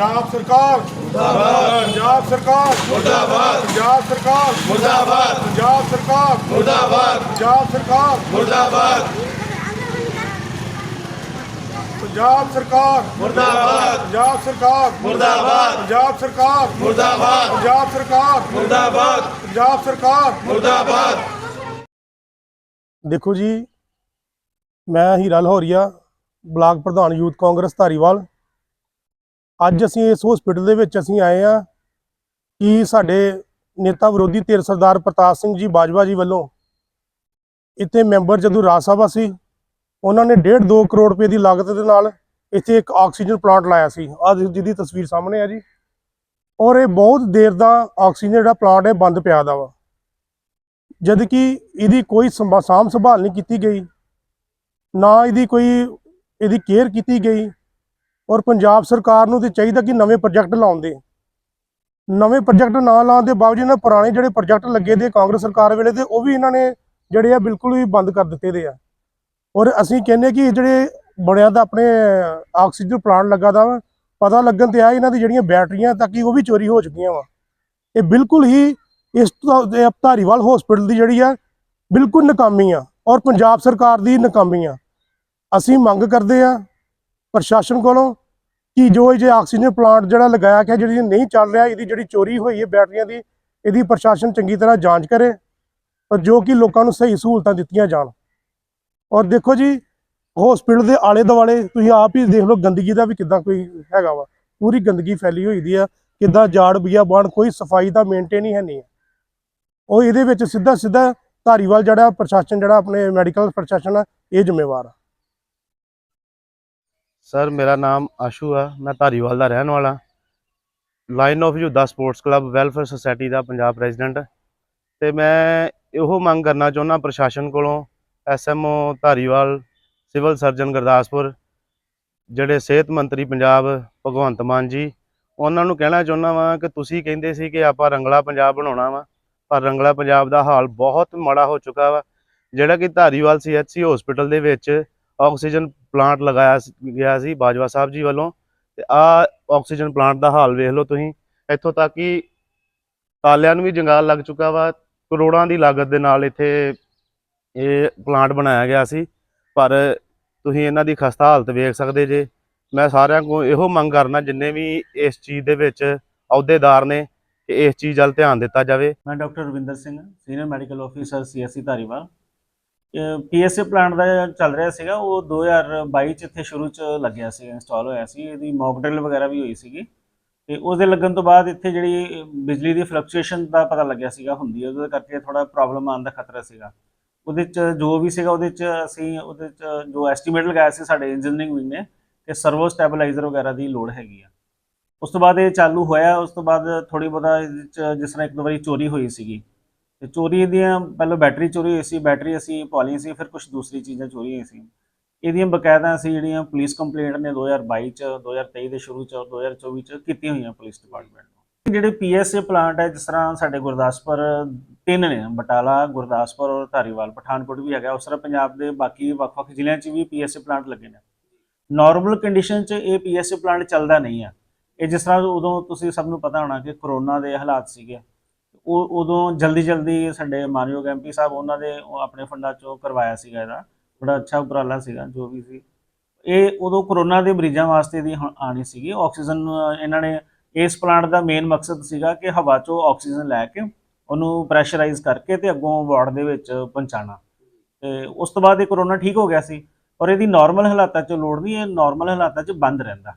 ਪੰਜਾਬ ਸਰਕਾਰ ਮੁਰਦਾਬਾਦ ਪੰਜਾਬ ਸਰਕਾਰ ਮੁਰਦਾਬਾਦ ਪੰਜਾਬ ਸਰਕਾਰ ਮੁਰਦਾਬਾਦ ਪੰਜਾਬ ਸਰਕਾਰ ਮੁਰਦਾਬਾਦ ਪੰਜਾਬ ਸਰਕਾਰ ਮੁਰਦਾਬਾਦ ਪੰਜਾਬ ਸਰਕਾਰ ਮੁਰਦਾਬਾਦ ਪੰਜਾਬ ਸਰਕਾਰ ਮੁਰਦਾਬਾਦ ਪੰਜਾਬ ਸਰਕਾਰ ਮੁਰਦਾਬਾਦ ਪੰਜਾਬ ਸਰਕਾਰ ਮੁਰਦਾਬਾਦ ਪੰਜਾਬ ਸਰਕਾਰ ਮੁਰਦਾਬਾਦ ਦੇਖੋ ਜੀ ਮੈਂ ਹੀਰਾ ਲਾਹੌਰੀਆ ਬਲਾਕ ਪ੍ਰਧਾਨ ਯੂਥ ਕਾਂਗਰਸ ਧਾਰੀਵਾਲ ਅੱਜ ਅਸੀਂ ਇਸ ਹਸਪੀਟਲ ਦੇ ਵਿੱਚ ਅਸੀਂ ਆਏ ਆ ਕਿ ਸਾਡੇ ਨੇਤਾ ਵਿਰੋਧੀ ਧਿਰ ਸਰਦਾਰ ਪ੍ਰਤਾਪ ਸਿੰਘ ਜੀ ਬਾਜਵਾ ਜੀ ਵੱਲੋਂ ਇੱਥੇ ਮੈਂਬਰ ਜਦੋਂ ਰਾਜ ਸਭਾ ਸੀ, ਉਹਨਾਂ ਨੇ 1.5 2 ਕਰੋੜ ਰੁਪਏ ਦੀ ਲਾਗਤ ਦੇ ਨਾਲ ਇੱਥੇ ਇੱਕ ਆਕਸੀਜਨ ਪਲਾਂਟ ਲਾਇਆ ਸੀ। ਆ ਜਿਹਦੀ ਤਸਵੀਰ ਸਾਹਮਣੇ ਆ ਜੀ। ਔਰ ਇਹ ਬਹੁਤ ਦੇਰ ਦਾ ਆਕਸੀਜਨ ਜਿਹੜਾ ਪਲਾਂਟ ਹੈ, ਬੰਦ ਪਿਆ ਦਾ ਵਾ। ਜਦ ਕਿ ਇਹਦੀ ਕੋਈ ਸੰਭਾ- ਸਾਂਭ ਸੰਭਾਲ ਨਹੀਂ ਕੀਤੀ ਗਈ। ਨਾ ਇਹਦੀ ਕੋਈ, ਇਹਦੀ ਕੇਅਰ ਕੀਤੀ ਗਈ। ਔਰ ਪੰਜਾਬ ਸਰਕਾਰ ਨੂੰ ਤੇ ਚਾਹੀਦਾ ਕਿ ਨਵੇਂ ਪ੍ਰੋਜੈਕਟ ਲਾਉਣ ਦੇ। ਨਵੇਂ ਪ੍ਰੋਜੈਕਟ ਨਾ ਲਾਉਣ ਦੇ ਬਾਵਜੂਦ ਇਹਨਾਂ ਪੁਰਾਣੇ ਜਿਹੜੇ ਪ੍ਰੋਜੈਕਟ ਲੱਗੇ ਦੇ ਕਾਂਗਰਸ ਸਰਕਾਰ ਵੇਲੇ ਤੇ ਉਹ ਵੀ ਇਹਨਾਂ ਨੇ ਜਿਹੜੇ ਆ ਬਿਲਕੁਲ ਹੀ ਬੰਦ ਕਰ ਦਿੱਤੇ ਦੇ ਆ। ਔਰ ਅਸੀਂ ਕਹਿੰਦੇ ਕਿ ਜਿਹੜੇ ਬਣਿਆ ਦਾ ਆਪਣੇ ਆਕਸੀਜਨ ਪਲਾਂਟ ਲੱਗਾ ਦਾ ਵਾ, ਪਤਾ ਲੱਗਣ ਤੇ ਆ ਇਹਨਾਂ ਦੀ ਜਿਹੜੀਆਂ ਬੈਟਰੀਆਂ ਤੱਕ ਹੀ ਉਹ ਵੀ ਚੋਰੀ ਹੋ ਚੁੱਕੀਆਂ ਵਾ। ਇਹ ਬਿਲਕੁਲ ਹੀ ਇਸ ਧਾਰੀਵਾਲ ਹਸਪੀਟਲ ਦੀ ਜਿਹੜੀ ਆ, ਬਿਲਕੁਲ ਨਾਕਾਮੀ ਆ ਔਰ ਪੰਜਾਬ ਸਰਕਾਰ ਦੀ ਨਾਕਾਮੀ ਆ। ਅਸੀਂ ਮੰਗ ਕਰਦੇ ਆ ਪ੍ਰਸ਼ਾਸਨ ਕੋਲੋਂ ਕਿ ਜੋ ਇਹ ਜੇ ਆਕਸੀਜਨ ਪਲਾਂਟ ਜਿਹੜਾ ਲਗਾਇਆ ਗਿਆ, ਜਿਹੜੀ ਨਹੀਂ ਚੱਲ ਰਿਹਾ, ਇਹਦੀ ਜਿਹੜੀ ਚੋਰੀ ਹੋਈ ਹੈ ਬੈਟਰੀਆਂ ਦੀ, ਇਹਦੀ ਪ੍ਰਸ਼ਾਸਨ ਚੰਗੀ ਤਰ੍ਹਾਂ ਜਾਂਚ ਕਰੇ ਔਰ ਜੋ ਕਿ ਲੋਕਾਂ ਨੂੰ ਸਹੀ ਸਹੂਲਤਾਂ ਦਿੱਤੀਆਂ ਜਾਣ। ਔਰ ਦੇਖੋ ਜੀ ਹਸਪੀਟਲ ਦੇ ਆਲੇ ਦੁਆਲੇ ਤੁਸੀਂ ਆਪ ਹੀ ਦੇਖ ਲਓ ਗੰਦਗੀ ਦਾ ਵੀ ਕਿੱਦਾਂ ਕੋਈ ਹੈਗਾ ਵਾ। ਪੂਰੀ ਗੰਦਗੀ ਫੈਲੀ ਹੋਈ ਦੀ ਆ, ਕਿੱਦਾਂ ਜਾੜ, ਬੀਆ, ਬਾਣ, ਕੋਈ ਸਫ਼ਾਈ ਦਾ ਮੇਨਟੇਨ ਹੀ ਹੈ ਨਹੀਂ। ਉਹ ਇਹਦੇ ਵਿੱਚ ਸਿੱਧਾ ਸਿੱਧਾ ਧਾਰੀਵਾਲ ਜਿਹੜਾ ਪ੍ਰਸ਼ਾਸਨ ਜਿਹੜਾ ਆਪਣੇ ਮੈਡੀਕਲ ਪ੍ਰਸ਼ਾਸਨ ਆ, ਇਹ ਜ਼ਿੰਮੇਵਾਰ ਆ। ਸਰ ਮੇਰਾ ਨਾਮ ਆਸ਼ੂ ਆ, ਮੈਂ ਧਾਰੀਵਾਲ ਦਾ ਰਹਿਣ ਵਾਲਾ। Line of youth sports club welfare society the Punjab president ਤੇ ਮੈਂ ਇਹੋ ਮੰਗ ਕਰਨਾ ਚਾਹੁੰਦਾ ਪ੍ਰਸ਼ਾਸਨ ਕੋਲੋਂ SMO Dhariwal civil surgeon Gurdaspur, ਜਿਹੜੇ ਸਿਹਤ ਮੰਤਰੀ ਪੰਜਾਬ, ਭਗਵੰਤ ਮਾਨ ਜੀ। ਉਹਨਾਂ ਨੂੰ ਕਹਿਣਾ ਚਾਹੁੰਦਾ ਵਾਂ ਕਿ ਤੁਸੀਂ ਕਹਿੰਦੇ ਸੀ ਕਿ ਆਪਾਂ ਰੰਗਲਾ ਪੰਜਾਬ ਬਣਾਉਣਾ ਵਾ, ਪਰ ਰੰਗਲਾ ਪੰਜਾਬ ਦਾ ਹਾਲ ਬਹੁਤ ਮਾੜਾ ਹੋ ਚੁੱਕਾ ਵਾ। ਜਿਹੜਾ ਕਿ ਧਾਰੀਵਾਲ ਸੀਐਚਸੀ ਹਸਪੀਟਲ ਦੇ ਵਿੱਚ ਆਕਸੀਜਨ ਪਲਾਂਟ ਲਗਾਇਆ ਗਿਆ ਸੀ ਬਾਜਵਾ ਸਾਹਿਬ ਜੀ ਵੱਲੋਂ। ਤੇ ਆ ਆਕਸੀਜਨ ਪਲਾਂਟ ਦਾ ਹਾਲ ਵੇਖ ਲਓ ਤੁਸੀਂ। ਇੱਥੋਂ ਤੱਕ ਕਿ ਤਾਲਿਆਂ ਨੂੰ ਵੀ ਜੰਗਾਲ ਲੱਗ ਚੁੱਕਾ ਵਾ। ਕਰੋੜਾਂ ਦੀ ਲਾਗਤ ਦੇ ਨਾਲ ਇੱਥੇ ਇਹ ਪਲਾਂਟ ਬਣਾਇਆ ਗਿਆ ਸੀ। ਪਰ ਤੁਸੀਂ ਇਹਨਾਂ ਦੀ ਖਸਤਾ ਹਾਲਤ ਵੇਖ ਸਕਦੇ ਜੇ। ਮੈਂ ਸਾਰਿਆਂ ਕੋਲ ਇਹੋ ਮੰਗ ਕਰਨਾ, ਜਿੰਨੇ ਵੀ ਇਸ ਚੀਜ਼ ਦੇ ਵਿੱਚ ਅਹੁਦੇਦਾਰ ਨੇ, ਕਿ ਇਸ ਚੀਜ਼ ਵੱਲ ਧਿਆਨ ਦਿੱਤਾ ਜਾਵੇ। ਮੈਂ doctor Ravinder Singh, senior medical officer CSC Dhariwal. PSA plant ਦਾ ਚੱਲ ਰਿਹਾ ਸੀਗਾ, ਉਹ 2022 ਚ ਇੱਥੇ ਸ਼ੁਰੂ ਚ ਲੱਗਿਆ ਸੀ ਇੰਸਟਾਲ ਹੋਇਆ ਸੀ, ਇਹਦੀ ਮੌਕ ਡਰਿਲ ਵਗੈਰਾ ਵੀ ਹੋਈ ਸੀਗੀ। ਤੇ ਉਸ ਦੇ ਲੱਗਣ ਤੋਂ ਬਾਅਦ ਇੱਥੇ ਜਿਹੜੀ ਬਿਜਲੀ ਦੀ ਫਲਕਚੁਏਸ਼ਨ ਦਾ ਪਤਾ ਲੱਗਿਆ ਸੀਗਾ, ਹੁੰਦੀ ਉਹਦੇ ਕਰਕੇ ਥੋੜਾ ਪ੍ਰੋਬਲਮ ਆਉਣ ਦਾ ਖਤਰਾ ਸੀਗਾ। ਉਹਦੇ ਚ ਜੋ ਵੀ ਸੀਗਾ, ਉਹਦੇ ਚ ਅਸੀਂ, ਉਹਦੇ ਚ ਜੋ ਐਸਟੀਮੇਟ ਲਗਾਇਆ ਸੀ ਸਾਡੇ ਇੰਜੀਨੀਅਰਿੰਗ ਵਿੰਗ ਨੇ, ਕਿ ਸਰਵੋ ਸਟੈਬਲਾਈਜ਼ਰ ਵਗੈਰਾ ਦੀ ਲੋੜ ਹੈਗੀ ਆ। ਉਸ ਤੋਂ ਬਾਅਦ ਇਹ ਚਾਲੂ ਹੋਇਆ, ਉਸ ਤੋਂ ਬਾਅਦ ਥੋੜੀ ਬਹੁਤਾ ਇਹਦੇ ਚ ਜਿਸ ਤਰ੍ਹਾਂ ਇੱਕ ਦੋ ਵਾਰੀ ਚੋਰੀ ਹੋਈ ਸੀਗੀ। ਤੇ ਚੋਰੀ ਦੀਆਂ ਪਹਿਲਾਂ ਬੈਟਰੀ ਚੋਰੀ ਹੋਈ ਸੀ, ਬੈਟਰੀ ਅਸੀਂ ਪਾ ਸੀ, ਫਿਰ ਕੁਝ ਦੂਸਰੀ ਚੀਜ਼ਾਂ ਚੋਰੀ ਹੋਈ ਸੀ। ਇਹਦੀਆਂ ਬਕਾਇਦਾ ਅਸੀਂ ਜਿਹੜੀਆਂ ਪੁਲਿਸ ਕੰਪਲੇਂਟ ਨੇ 2022 ਚ 2023 ਦੇ ਸ਼ੁਰੂ ਚ ਔਰ 2024 ਚ ਕੀਤੀਆਂ ਹੋਈਆਂ ਪੁਲਿਸ ਡਿਪਾਰਟਮੈਂਟ ਨੂੰ। ਜਿਹੜੇ ਪੀਐਸਏ ਪਲਾਂਟ ਹੈ, ਜਿਸ ਤਰ੍ਹਾਂ ਸਾਡੇ ਗੁਰਦਾਸਪੁਰ ਤਿੰਨ ਨੇ, ਬਟਾਲਾ, ਗੁਰਦਾਸਪੁਰ ਔਰ ਧਾਰੀਵਾਲ, ਪਠਾਨਕੋਟ ਵੀ ਹੈਗਾ, ਉਸ ਤਰ੍ਹਾਂ ਪੰਜਾਬ ਦੇ ਬਾਕੀ ਵੱਖ-ਵੱਖ ਜ਼ਿਲ੍ਹਿਆਂ 'ਚ ਵੀ ਪੀਐਸਏ ਪਲਾਂਟ ਲੱਗੇ ਨੇ। ਨਾਰਮਲ ਕੰਡੀਸ਼ਨ 'ਚ ਇਹ ਪੀਐਸਏ ਪਲਾਂਟ ਚੱਲਦਾ ਨਹੀਂ ਆ। ਇਹ ਜਿਸ ਤਰ੍ਹਾਂ ਉਦੋਂ ਤੁਸੀਂ ਸਭ ਨੂੰ ਪਤਾ ਹੋਣਾ ਕਿ ਕਰੋਨਾ ਦੇ ਹਾਲਾਤ ਸੀਗੇ। ਉਹ ਉਦੋਂ ਜਲਦੀ ਜਲਦੀ ਸਾਡੇ ਮਾਨਯੋਗ ਐਮਪੀ ਸਾਹਿਬ ਉਹਨਾਂ ਦੇ ਆਪਣੇ ਫੰਡਾਂ ਚੋਂ ਕਰਵਾਇਆ ਸੀਗਾ ਇਹਦਾ। ਬੜਾ ਅੱਛਾ ਉਪਰਾਲਾ ਸੀਗਾ, ਜੋ ਵੀ ਸੀ। ਇਹ ਉਦੋਂ ਕਰੋਨਾ ਦੇ ਮਰੀਜ਼ਾਂ ਵਾਸਤੇ ਦੀ ਹੁਣ ਆਣੀ ਸੀਗੀ। ਆਕਸੀਜਨ, ਇਹਨਾਂ ਨੇ ਇਸ ਪਲਾਂਟ ਦਾ ਮੇਨ ਮਕਸਦ ਸੀਗਾ ਕਿ ਹਵਾ ਚੋਂ ਆਕਸੀਜਨ ਲੈ ਕੇ ਉਹਨੂੰ ਪ੍ਰੈਸ਼ਰਾਈਜ਼ ਕਰਕੇ ਤੇ ਅੱਗੋਂ ਵਾਰਡ ਦੇ ਵਿੱਚ ਪਹੁੰਚਾਉਣਾ। ਤੇ ਉਸ ਤੋਂ ਬਾਅਦ ਇਹ ਕਰੋਨਾ ਠੀਕ ਹੋ ਗਿਆ ਸੀ। ਔਰ ਇਹਦੀ ਨਾਰਮਲ ਹਾਲਾਤਾਂ 'ਚ ਲੋੜ ਨਹੀਂ, ਇਹ ਨਾਰਮਲ ਹਾਲਾਤਾਂ 'ਚ ਬੰਦ ਰਹਿੰਦਾ।